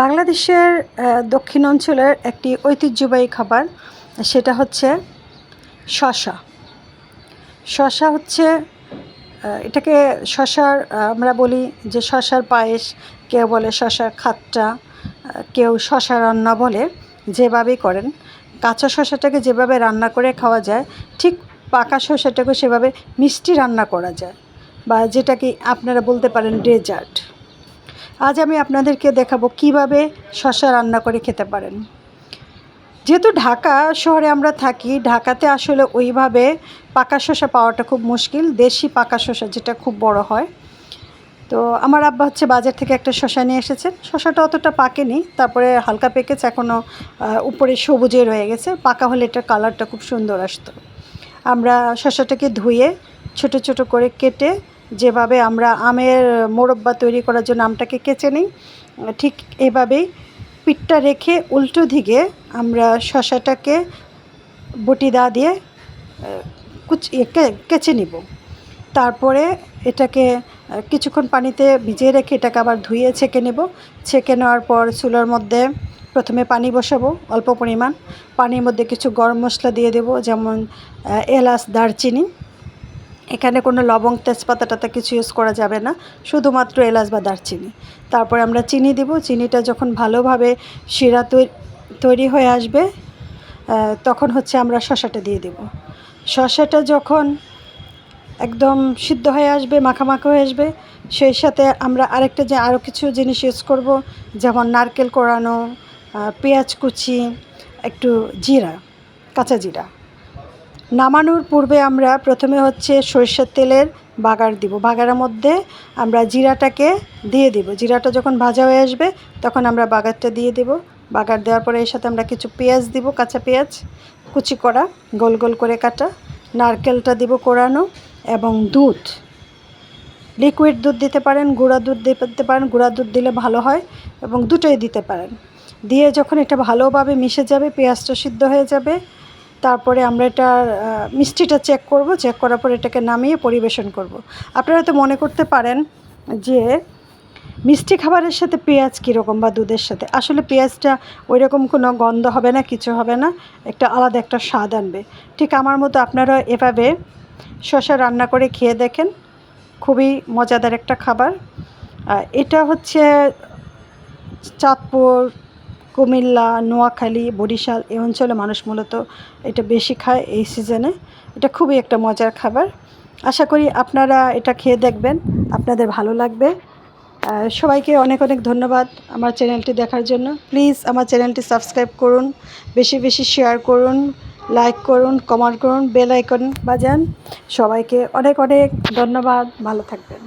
বাংলাদেশের দক্ষিণ অঞ্চলের একটি ঐতিহ্যবাহী খাবার, সেটা হচ্ছে শশা শশা হচ্ছে এটাকে শশার আমরা বলি যে শশার পায়েস, কেউ বলে শশার খাট্টা কেউ শশা রান্না বলে, যেভাবেই করেন। কাঁচা শশাটাকে যেভাবে রান্না করে খাওয়া যায়, ঠিক পাকা শশাটাকে সেভাবে মিষ্টি রান্না করা যায়, বা যেটাকে আপনারা বলতে পারেন ডেজার্ট। আজ আমি আপনাদেরকে দেখাবো কীভাবে শশা রান্না করে খেতে পারেন। যেহেতু ঢাকা শহরে আমরা থাকি, ঢাকাতে আসলে ওইভাবে পাকা শসা পাওয়াটা খুব মুশকিল, দেশি পাকা শসা যেটা খুব বড় হয়। তো আমার আব্বা হচ্ছে বাজার থেকে একটা শসা নিয়ে এসেছেন। শসাটা অতটা পাকেনি, তারপরে হালকা পেকেছে এখনও উপরে সবুজে রয়ে গেছে। পাকা হলে এটার কালারটা খুব সুন্দর আসতো। আমরা শসাটাকে ধুয়ে ছোট ছোট করে কেটে যেভাবে আমরা আমের মোরব্বা তৈরি করার জন্য আমটাকে কেচে নিই ঠিক এভাবেই পিঠটা রেখে উল্টো দিকে আমরা শসাটাকে বটি দা দিয়ে কুচ ইয়ে, কেচে নিব। তারপরে এটাকে কিছুক্ষণ পানিতে ভিজিয়ে রেখে এটাকে আবার ধুয়ে ছেঁকে নেব। ছেঁকে নেওয়ার পর চুলার মধ্যে প্রথমে পানি বসাবো অল্প পরিমাণ। পানির মধ্যে কিছু গরম মশলা দিয়ে দেবো যেমন এলাচ দারচিনি। এখানে কোনো লবং তেজপাতা টাতা কিছু ইউজ করা যাবে না শুধুমাত্র এলাচ বা দারচিনি। তারপরে আমরা চিনি দিব চিনিটা যখন ভালোভাবে শিরা তৈরি হয়ে আসবে তখন হচ্ছে আমরা শশাটা দিয়ে দেব। শশাটা যখন একদম সিদ্ধ হয়ে আসবে মাখামাখা হয়ে আসবে সেই সাথে আমরা আরেকটা যে আরও কিছু জিনিস ইউজ করব যেমন নারকেল আহ, পেঁয়াজ কুচি একটু জিরা কাঁচা জিরা। নামানোর পূর্বে আমরা প্রথমে হচ্ছে সরিষার তেলের বাগার দিব। বাগারের মধ্যে আমরা জিরাটাকে দিয়ে দিব। জিরাটা যখন ভাজা হয়ে আসবে, তখন আমরা বাগারটা দিয়ে দেব। বাগার দেওয়ার পরে এর সাথে আমরা কিছু পেঁয়াজ দিব, কাঁচা পেঁয়াজ, কুচি করা, গোল গোল করে কাটা, নারকেলটা দিব কোরানো এবং দুধ। লিকুইড দুধ দিতে পারেন, গুঁড়া দুধ দিতে পারেন, গুঁড়া দুধ দিলে ভালো হয় এবং দুটোই দিতে পারেন। দিয়ে যখন এটা ভালোভাবে মিশে যাবে, পেঁয়াজটা সিদ্ধ হয়ে যাবে তারপরে আমরা এটা মিষ্টিটা চেক করব চেক করার পর এটাকে নামিয়ে পরিবেশন করব। আপনারা তো মনে করতে পারেন যে মিষ্টি খাবারের সাথে পেঁয়াজ কীরকম বা দুধের সাথে? আসলে পেঁয়াজটা ওই রকম কোনো গন্ধ হবে না, কিছু হবে না, একটা আলাদা একটা স্বাদ আনবে। ঠিক আমার মতো আপনারা এভাবে শশা রান্না করে খেয়ে দেখেন, খুবই মজাদার একটা খাবার। এটা হচ্ছে চাঁদপুর কুমিল্লা, নোয়াখালী, বরিশাল এই অঞ্চলে মানুষ মূলত এটা বেশি খায় এই সিজনে এটা খুবই একটা মজার খাবার। আশা করি আপনারা এটা খেয়ে দেখবেন, আপনাদের ভালো লাগবে। সবাইকে অনেক অনেক ধন্যবাদ আমার চ্যানেলটি দেখার জন্য। প্লিজ আমার চ্যানেলটি সাবস্ক্রাইব করুন, বেশি বেশি শেয়ার করুন লাইক করুন কমেন্ট করুন বেল আইকন বাজান। সবাইকে অনেক অনেক ধন্যবাদ, ভালো থাকবেন।